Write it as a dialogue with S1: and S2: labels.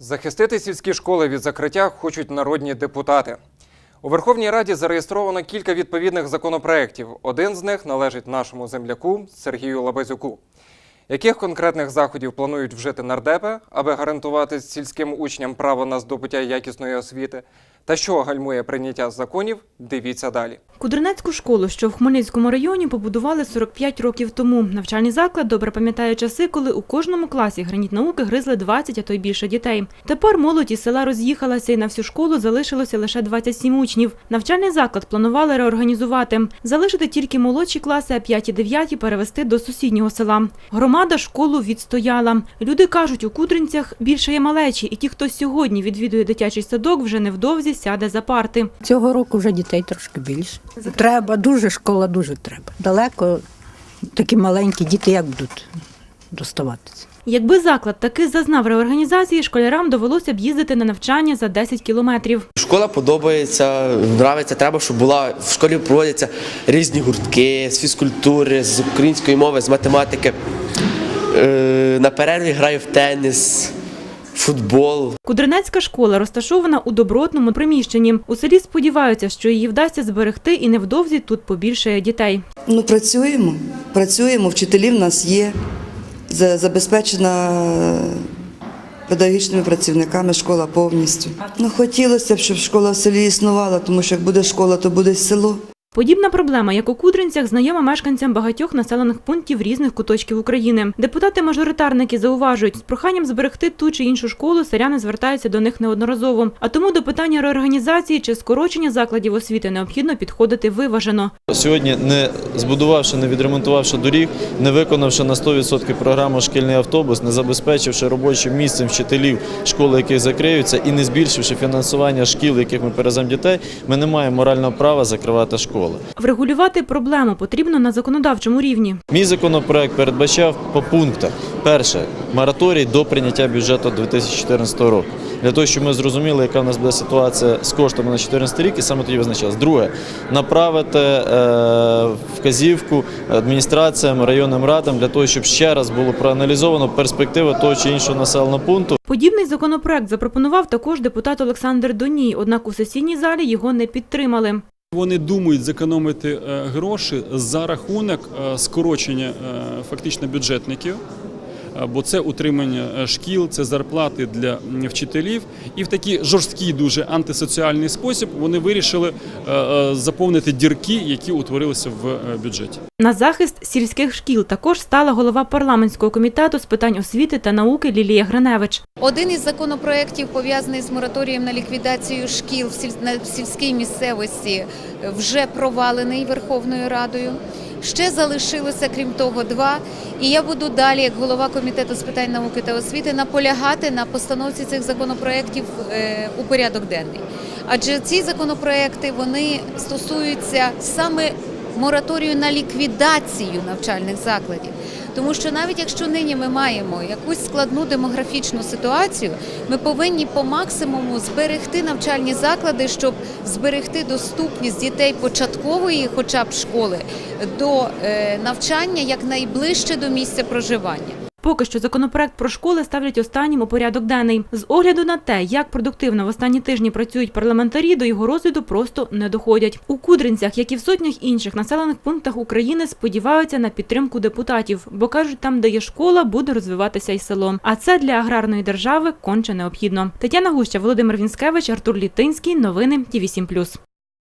S1: Захистити сільські школи від закриття хочуть народні депутати. У Верховній Раді зареєстровано кілька відповідних законопроєктів. Один з них належить нашому земляку Сергію Лабазюку. Яких конкретних заходів планують вжити нардепи, аби гарантувати сільським учням право на здобуття якісної освіти? Та що гальмує прийняття законів? Дивіться далі.
S2: Кудринецьку школу, що в Хмельницькому районі, побудували 45 років тому. Навчальний заклад добре пам'ятає часи, коли у кожному класі граніт науки гризли 20, а то й більше дітей. Тепер молодь із села роз'їхалася і на всю школу залишилося лише 27 учнів. Навчальний заклад планували реорганізувати. Залишити тільки молодші класи, а 5 і 9 перевести до сусіднього села. Громада школу відстояла. Люди кажуть, у Кудринцях більше є малечі, і ті, хто сьогодні відвідує дитячий садок, вже невдовзі сяде за парти.
S3: Цього року вже дітей трошки більше. Треба, дуже школа, дуже треба. Далеко такі маленькі діти як будуть доставатися.
S2: Якби заклад таки зазнав реорганізації, школярам довелося б їздити на навчання за 10 кілометрів.
S4: Школа подобається, нравиться. Треба, щоб була в школі проводяться різні гуртки з фізкультури, з української мови, з математики. Е, На перерві граю в теніс, футбол.
S2: Кудринецька школа розташована у добротному приміщенні. У селі сподіваються, що її вдасться зберегти і невдовзі тут побільшає дітей.
S5: Ну, працюємо, працюємо, вчителі в нас є, забезпечена педагогічними працівниками школа повністю. Ну, хотілося б, щоб школа в селі існувала, тому що як буде школа, то буде село.
S2: Подібна проблема, як у Кудринцях, знайома мешканцям багатьох населених пунктів різних куточків України. Депутати-мажоритарники зауважують, з проханням зберегти ту чи іншу школу селяни звертаються до них неодноразово. А тому до питання реорганізації чи скорочення закладів освіти необхідно підходити виважено.
S6: Сьогодні, не збудувавши, не відремонтувавши доріг, не виконавши на 100% програму шкільний автобус, не забезпечивши робочим місцем вчителів школи, які закриються, і не збільшивши фінансування шкіл, яких ми перевеземо дітей, ми не маємо морального права закривати школи.
S2: Врегулювати проблему потрібно на законодавчому рівні.
S6: Мій законопроект передбачав по пунктах. Перше мораторій до прийняття бюджету 2014 року. Для того, щоб ми зрозуміли, яка в нас буде ситуація з коштами на 2014 рік, і саме тоді визначалось. Друге, направити е, вказівку адміністраціям, районним радам для того, щоб ще раз було проаналізовано перспективи того чи іншого населеного пункту.
S2: Подібний законопроект запропонував також депутат Олександр Доній, однак у сесійній залі його не підтримали.
S7: Вони думають зекономити е, гроші за рахунок е, скорочення е, фактично бюджетників. Е, Бо це утримання е, шкіл, це зарплати для вчителів, і в такий жорсткий, дуже антисоціальний спосіб вони вирішили е, заповнити дірки, які утворилися в бюджеті.
S2: На захист сільських шкіл також стала голова парламентського комітету з питань освіти та науки Лілія Гриневич.
S8: Один із законопроєктів, пов'язаний з мораторієм на ліквідацію шкіл в сільській місцевості, вже провалений Верховною Радою. Ще залишилося, крім того, два. І я буду далі, як голова комітету з питань науки та освіти, наполягати на постановці цих законопроєктів е, у порядок денний. Адже ці законопроєкти вони стосуються саме мораторію на ліквідацію навчальних закладів. Тому що навіть якщо нині ми маємо якусь складну демографічну ситуацію, ми повинні по максимуму зберегти навчальні заклади, щоб зберегти доступність дітей початкової, хоча б школи, до навчання навчання якнайближче до місця проживання.
S2: Поки що законопроект про школи ставлять останнім у порядок денний. З огляду на те, як продуктивно в останні тижні працюють парламентарі, до його розгляду просто не доходять. У Кудринцях, як і в сотнях інших населених пунктах України, сподіваються на підтримку депутатів, бо кажуть, там, де є школа, буде розвиватися й село. А це для аграрної держави конче необхідно. Тетяна Гуща, Володимир Вінськевич, Артур Літинський. Новини Ті 7